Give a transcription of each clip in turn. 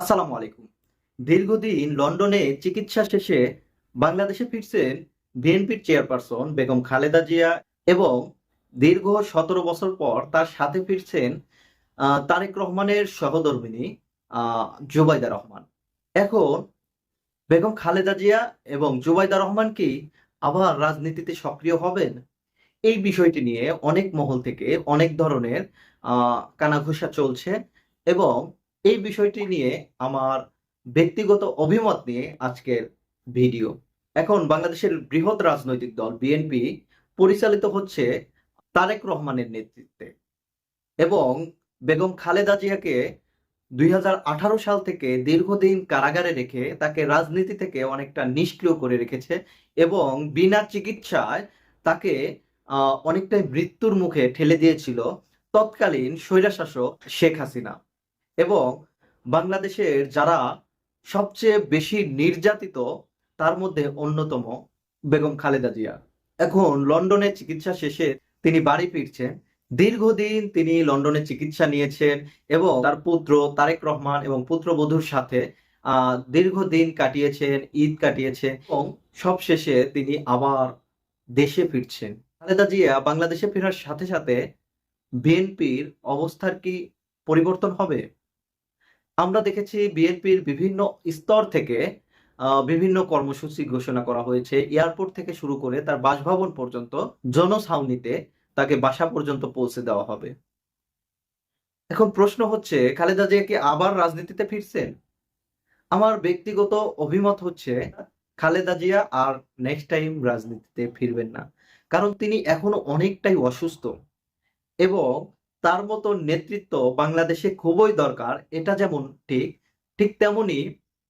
আসসালামু আলাইকুম। দীর্ঘদিন লন্ডনে চিকিৎসা শেষে বাংলাদেশে ফিরছেন বিএনপির চেয়ারপারসন বেগম খালেদা জিয়া এবং দীর্ঘ সতেরো বছর পর তার সাথে ফিরছেন তারেক রহমানের সহধর্মিনী জুবাইদা রহমান। এখন বেগম খালেদা জিয়া এবং জুবাইদা রহমান কি আবার রাজনীতিতে সক্রিয় হবেন? এই বিষয়টি নিয়ে অনেক মহল থেকে অনেক ধরনের কানাঘুষা চলছে এবং এই বিষয়টি নিয়ে আমার ব্যক্তিগত অভিমত নিয়ে আজকের ভিডিও। এখন বাংলাদেশের বৃহৎ রাজনৈতিক দল বিএনপি পরিচালিত হচ্ছে তারেক রহমানের নেতৃত্বে এবং বেগম খালেদা জিয়াকে দুই হাজার আঠারো সাল থেকে দীর্ঘদিন কারাগারে রেখে তাকে রাজনীতি থেকে অনেকটা নিষ্ক্রিয় করে রেখেছে এবং বিনা চিকিৎসায় তাকে অনেকটাই মৃত্যুর মুখে ঠেলে দিয়েছিল তৎকালীন স্বৈরাশাসক শেখ হাসিনা। এবং বাংলাদেশের যারা সবচেয়ে বেশি নির্যাতিত, তার মধ্যে অন্যতম বেগম খালেদা জিয়া। এখন লন্ডনে চিকিৎসা শেষে তিনি বাড়ি ফিরছেন। দীর্ঘদিন তিনি লন্ডনে চিকিৎসা নিয়েছেন এবং তার পুত্র তারেক রহমান এবং পুত্রবধূর সাথে দীর্ঘদিন কাটিয়েছেন, ঈদ কাটিয়েছেন এবং সবশেষে তিনি আবার দেশে ফিরছেন। খালেদা জিয়া বাংলাদেশে ফেরার সাথে সাথে বিএনপির অবস্থার কি পরিবর্তন হবে? আমরা দেখেছি বিএনপির বিভিন্ন স্তর থেকে বিভিন্ন কর্মসূচি ঘোষণা করা হয়েছে। এয়ারপোর্ট থেকে শুরু করে তার বাসভবন পর্যন্ত জনছাউনিতে তাকে বাসা পর্যন্ত পৌঁছে দেওয়া হবে। এখন প্রশ্ন হচ্ছে, খালেদা জিয়া কি আবার রাজনীতিতে ফিরছেন? আমার ব্যক্তিগত অভিমত হচ্ছে, খালেদা জিয়া আর নেক্সট টাইম রাজনীতিতে ফিরবেন না। কারণ তিনি এখনও অনেকটাই অসুস্থ এবং তার মতো নেতৃত্ব বাংলাদেশে খুবই দরকার। এটা যেমন ঠিক ঠিক তেমনি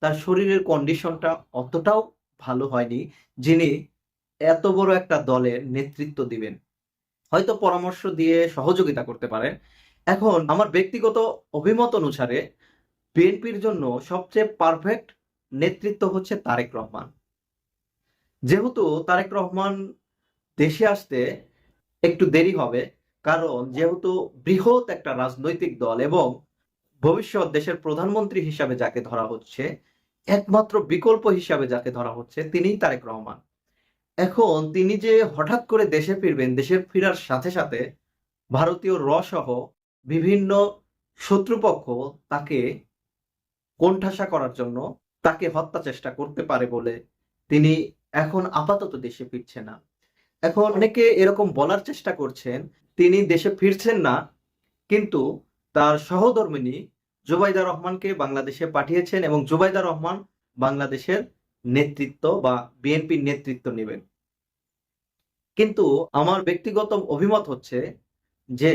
তার শরীরের কন্ডিশনটা অতটাও ভালো হয়নি যিনি এত বড় একটা দলের নেতৃত্ব দিবেন। হয়তো পরামর্শ দিয়ে সহযোগিতা করতে পারেন। এখন আমার ব্যক্তিগত অভিমত অনুসারে বিএনপির জন্য সবচেয়ে পারফেক্ট নেতৃত্ব হচ্ছে তারেক রহমান। যেহেতু তারেক রহমান দেশে আসতে একটু দেরি হবে কারণ যেহেতু বৃহৎ একটা রাজনৈতিক দল এবং ভবিষ্যৎ দেশের প্রধানমন্ত্রী হিসাবে যাকে ধরা হচ্ছে, একমাত্র বিকল্প হিসাবে যাকে ধরা হচ্ছে, তিনিই তারেক রহমান। এখন তিনি যে হঠাৎ করে দেশে ফিরবেন দেশে ফেরার সাথে সাথে ভারতীয় র সহ বিভিন্ন শত্রুপক্ষ তাকে কোণঠাসা করার জন্য তাকে হত্যা চেষ্টা করতে পারে বলে তিনি এখন আপাতত দেশে ফিরছে না। এখন অনেকে এরকম বলার চেষ্টা করছেন তিনি দেশে ফিরছেন না, কিন্তু তার সহধর্মিনী জুবাইদা রহমানকে বাংলাদেশে পাঠিয়েছেন এবং জুবাইদা রহমান বাংলাদেশের নেতৃত্ব বা বিএনপির নেতৃত্ব নেবেন। কিন্তু আমার ব্যক্তিগত অভিমত হচ্ছে যে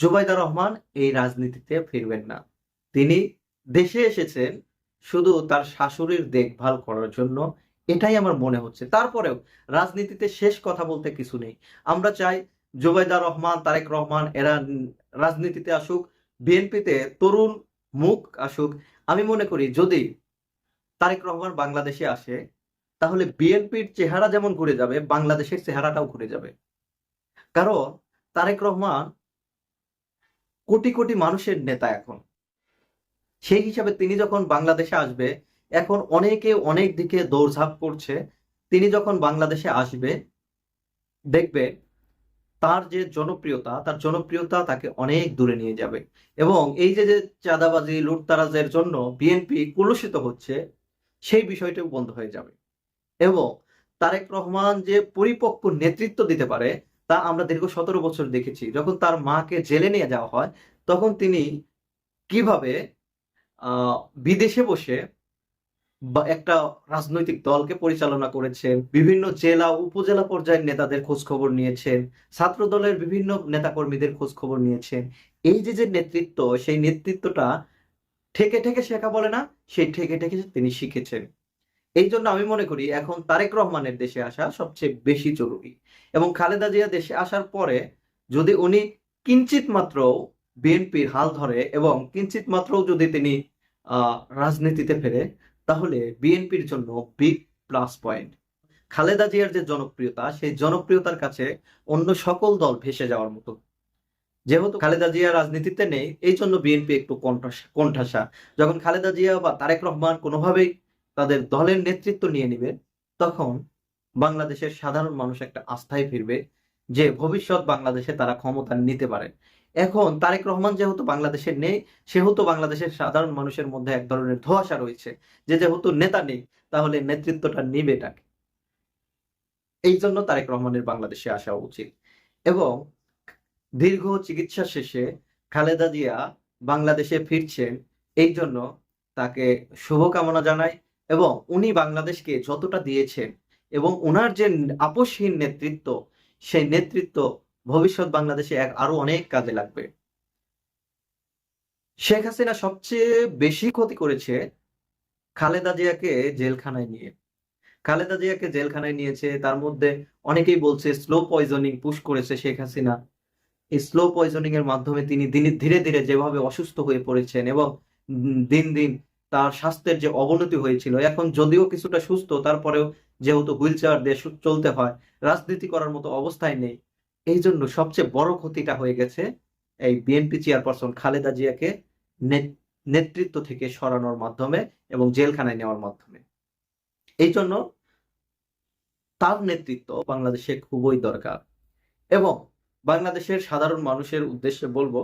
জুবাইদা রহমান এই রাজনীতিতে ফিরবেন না। তিনি দেশে এসেছেন শুধু তার শাশুড়ির দেখভাল করার জন্য, এটাই আমার মনে হচ্ছে। তারপরেও রাজনীতিতে শেষ কথা বলতে কিছু নেই। আমরা চাই জুবাইদা রহমান, তারেক রহমান, এরা রাজনীতিতে আসুক, বিএনপিতে তরুণ মুখ আসুক, আমি মনে করি যদি তারেক রহমান বাংলাদেশে আসে, তাহলে বিএনপির চেহারা যেমন ঘুরে যাবে, বাংলাদেশের চেহারাটাও ঘুরে যাবে। কারণ তারেক রহমান কোটি কোটি মানুষের নেতা এখন। সেই হিসাবে তিনি যখন বাংলাদেশে আসবে, এখন অনেকে অনেক দিকে দৌড়ঝাঁপ করছে। তিনি যখন বাংলাদেশে আসবে, দেখবে তার যে জনপ্রিয়তা, তার জনপ্রিয়তা তাকে অনেক দূরে নিয়ে যাবে। এবং এই যে যে চাঁদাবাজি, লুটতারাজের জন্য বিএনপি কুলুষিত হচ্ছে, সেই বিষয়টিও বন্ধ হয়ে যাবে। এবং তারেক রহমান যে পরিপক্ক নেতৃত্ব দিতে পারে, তা আমরা দীর্ঘ সতেরো বছর দেখেছি। যখন তার মাকে জেলে নিয়ে যাওয়া হয়, তখন তিনি কীভাবে বিদেশে বসে একটা রাজনৈতিক দলকে পরিচালনা করেছেন, বিভিন্ন জেলা উপজেলা পর্যায়ের নেতাদের খোঁজ খবর নিয়েছেন ছাত্র দলের বিভিন্ন নেতাকর্মীদের খোঁজ খবর নিয়েছেন। এই যে যে নেতৃত্ব, সেই নেতৃত্বটা ঠেকে ঠেকে শেখা বলে না, সেই ঠেকে ঠেকে তিনি শিখেছেন। এই জন্য আমি মনে করি এখন তারেক রহমানের দেশে আসা সবচেয়ে বেশি জরুরি। এবং খালেদা জিয়া দেশে আসার পরে যদি উনি কিঞ্চিত মাত্র বিএনপির হাল ধরে এবং কিঞ্চিত মাত্র যদি তিনি রাজনীতিতে ফেরে তাহলে বিএনপির জন্য বিগ প্লাস পয়েন্ট খালেদা জিয়ার যে জনপ্রিয়তা, সেই জনপ্রিয়তার কাছে অন্য সকল দল ভেসে যাওয়ার মতো। যেহেতু খালেদা জিয়া রাজনীতিতে নেই, এই জন্য বিএনপি একটু কণ্ঠাসা। যখন খালেদা জিয়া বা তারেক রহমান কোনোভাবেই তাদের দলের নেতৃত্ব নিয়ে নেবে, তখন বাংলাদেশের সাধারণ মানুষ একটা আস্থায় ফিরবে যে ভবিষ্যৎ বাংলাদেশে তারা ক্ষমতা নিতে পারে। এখন তারেক রহমান যেহেতু বাংলাদেশে নেই, সেহেতু বাংলাদেশের সাধারণ মানুষের মধ্যে এক ধরনের ধোঁয়াশা রয়েছে যে যেহেতু নেতা নেই, তাহলে নেতৃত্বটা নিবে ডাকে এই জন্য তারেক রহমানের বাংলাদেশে আসা উচিত। এবং দীর্ঘ চিকিৎসা শেষে খালেদা জিয়া বাংলাদেশে ফিরছেন, এই জন্য তাকে শুভকামনা জানাই এবং উনি বাংলাদেশকে যতটা দিয়েছেন এবং ওনার যে আপসহীন নেতৃত্ব, সেই নেতৃত্ব ভবিষ্যৎ বাংলাদেশে আরও অনেক কাজে লাগবে। শেখ হাসিনা সবচেয়ে বেশি ক্ষতি করেছে খালেদা জিয়াকে জেলখানায় নিয়ে। খালেদা জিয়াকে জেলখানায় নিয়েছে, তার মধ্যে অনেকেই বলছে স্লো পয়জনিং পুশ করেছে শেখ হাসিনা। এই স্লো পয়জনিং এর মাধ্যমে তিনি ধীরে ধীরে যেভাবে অসুস্থ হয়ে পড়েছেন এবং দিন দিন তার স্বাস্থ্যের যে অবনতি হয়েছিল, এখন যদিও কিছুটা সুস্থ, তারপরেও যেহেতু হুইল চেয়ার দিয়ে চলতে হয়, রাজনীতি করার মতো অবস্থায় নেই। এই জন্য সবচেয়ে বড় ক্ষতিটা হয়ে গেছে এই বিএনপি চেয়ারপারসন খালেদা জিয়াকে নেতৃত্ব থেকে সরানোর মাধ্যমে এবং জেলখানায় নেওয়ার মাধ্যমে। এই জন্য তার নেতৃত্ব বাংলাদেশে খুবই দরকার এবং বাংলাদেশের সাধারণ মানুষের উদ্দেশ্যে বলব,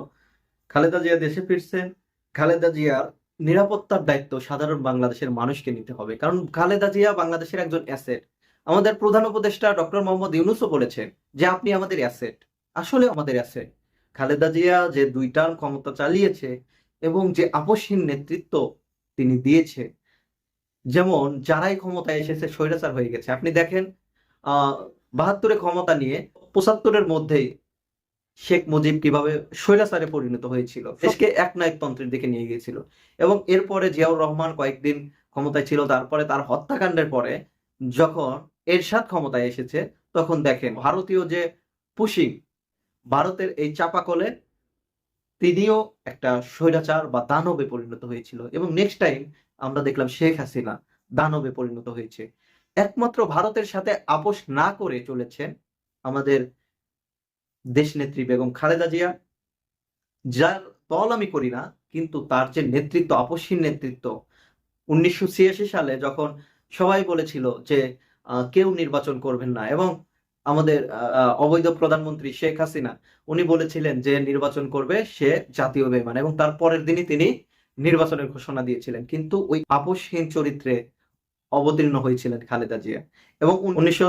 খালেদা জিয়া দেশে ফিরছেন, খালেদা জিয়ার নিরাপত্তার দায়িত্ব সাধারণ বাংলাদেশের মানুষকে নিতে হবে। কারণ খালেদা জিয়া বাংলাদেশের একজন অ্যাসেট আমাদের প্রধান উপদেষ্টা ডক্টর মোহাম্মদ ইউনুসও বলেছেন যে আপনি আমাদের অ্যাসেট। আসলে আমাদের অ্যাসেট। খালেদা জিয়া যে দুই টার্ম ক্ষমতা চালিয়েছে এবং যে আপসহীন নেতৃত্ব তিনি দিয়েছে, যেমন যারাই ক্ষমতায় এসেছে স্বৈরাচার হয়ে গেছে। আপনি দেখেন বাহাত্তরে ক্ষমতা নিয়ে পঁচাত্তরের মধ্যেই শেখ মুজিব কীভাবে স্বৈরাচারে পরিণত হয়েছিল, দেশকে একনায়কতন্ত্রের দিকে নিয়ে গিয়েছিল এবং এরপরে জিয়াউর রহমান কয়েকদিন ক্ষমতায় ছিল, তারপরে তার হত্যাকাণ্ডের পরে যখন এরশাদ ক্ষমতায় এসেছে, তখন দেখেন ভারতীয় যে পুশিং, ভারতের এই চাপাকলে তিনিও একটা স্বৈরাচার বা দানবে পরিণত হয়েছিল এবং নেক্সট টাইম আমরা দেখলাম শেখ হাসিনা দানবে পরিণত হয়েছে। একমাত্র ভারতের সাথে আপোষ না করে চলেছেন আমাদের দেশ দেশনেত্রী বেগম খালেদা জিয়া, যার দল আমি করি না, কিন্তু তার যে নেতৃত্ব আপসহীন নেতৃত্ব, উনিশশো ছিয়াশি সালে যখন সবাই বলেছিল যে কেউ নির্বাচন করবেন না। এবং আমাদের অবৈধ প্রধানমন্ত্রী শেখ হাসিনা, উনি বলেছিলেন যে নির্বাচন করবে সে জাতীয় বেমান এবং তার পরের দিনই তিনি নির্বাচনের ঘোষণা দিয়েছিলেন। কিন্তু ওই আপসহীন চরিত্রে অবতীর্ণ হয়েছিলেন খালেদা জিয়া। এবং উনিশশো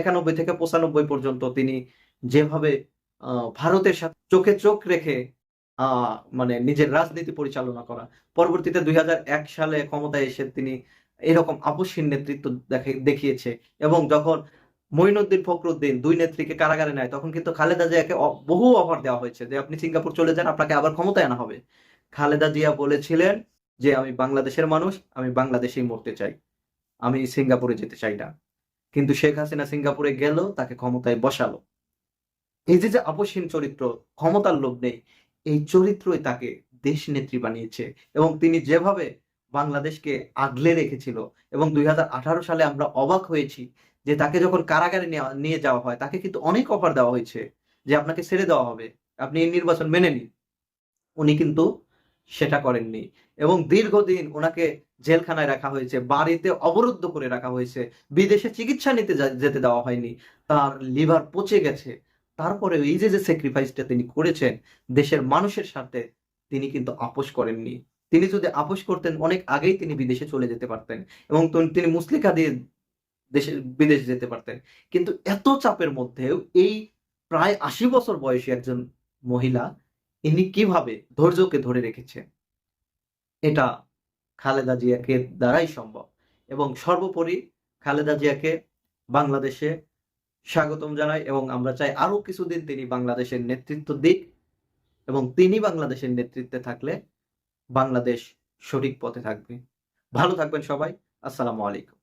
একানব্বই থেকে পঁচানব্বই পর্যন্ত তিনি যেভাবে ভারতের সাথে চোখে চোখ রেখে মানে নিজের রাজনীতি পরিচালনা করা, পরবর্তীতে দুই হাজার এক সালে ক্ষমতায় এসে তিনি এরকম আপসহীন নেতৃত্ব দেখে- দেখিয়েছে। এবং যখন মঈনুদ্দিন ফখরুদ্দিন দুই নেত্রীকে কারাগারে নেয়, তখন কিন্তু খালেদা জিয়াকে বহু অফার দেওয়া হয়েছে যে আপনি সিঙ্গাপুর চলে যান, আপনাকে আবার ক্ষমতায় আনা হবে। খালেদা জিয়া বলেছিলেন যে, আমি বাংলাদেশের মানুষ, আমি বাংলাদেশেই মরতে চাই। আমি সিঙ্গাপুরে যেতে চাই না। কিন্তু শেখ হাসিনা সিঙ্গাপুরে গেল, তাকে ক্ষমতায় বসালো। এই যে যে আপসহীন চরিত্র, ক্ষমতার লোভ নেই, এই চরিত্রই তাকে দেশ নেত্রী বানিয়েছে। এবং তিনি যেভাবে বাংলাদেশকে আগলে রেখেছিল এবং দুই হাজার আঠারো সালে আমরা অবাক হয়েছি যে তাকে যখন কারাগারে নিয়ে যাওয়া হয়, তাকে কিন্তু অনেক অফার দেওয়া হয়েছে যে আপনাকে ছেড়ে দেওয়া হবে। আপনি এই নির্বাচন মেনে নিন। উনি কিন্তু সেটা করেননি এবং দীর্ঘদিন ওনাকে জেলখানায় রাখা হয়েছে, বাড়িতে অবরুদ্ধ করে রাখা হয়েছে, বিদেশে চিকিৎসা নিতে যেতে দেওয়া হয়নি, তার লিভার পচে গেছে। তারপরে এই যে যে স্যাক্রিফাইসটা তিনি করেছেন, দেশের মানুষের সাথে তিনি কিন্তু আপোষ করেননি। তিনি যদি আপোষ করতেন, অনেক আগেই তিনি বিদেশে চলে যেতে পারতেন এবং তিনি মুসলিকা দিয়ে দেশে, বিদেশে যেতে পারতেন। কিন্তু এত চাপের মধ্যেও এই প্রায় আশি বছর বয়সী একজন মহিলা, ইনি কীভাবে ধৈর্যকে ধরে রেখেছেন? এটা খালেদা জিয়াকে দ্বারাই সম্ভব। এবং সর্বোপরি খালেদা জিয়াকে বাংলাদেশে স্বাগতম জানাই এবং আমরা চাই আরও কিছুদিন তিনি বাংলাদেশের নেতৃত্ব দিক এবং তিনি বাংলাদেশের নেতৃত্বে থাকলে বাংলাদেশ সঠিক পথে থাকবে। ভালো থাকবেন সবাই। আসসালামু আলাইকুম।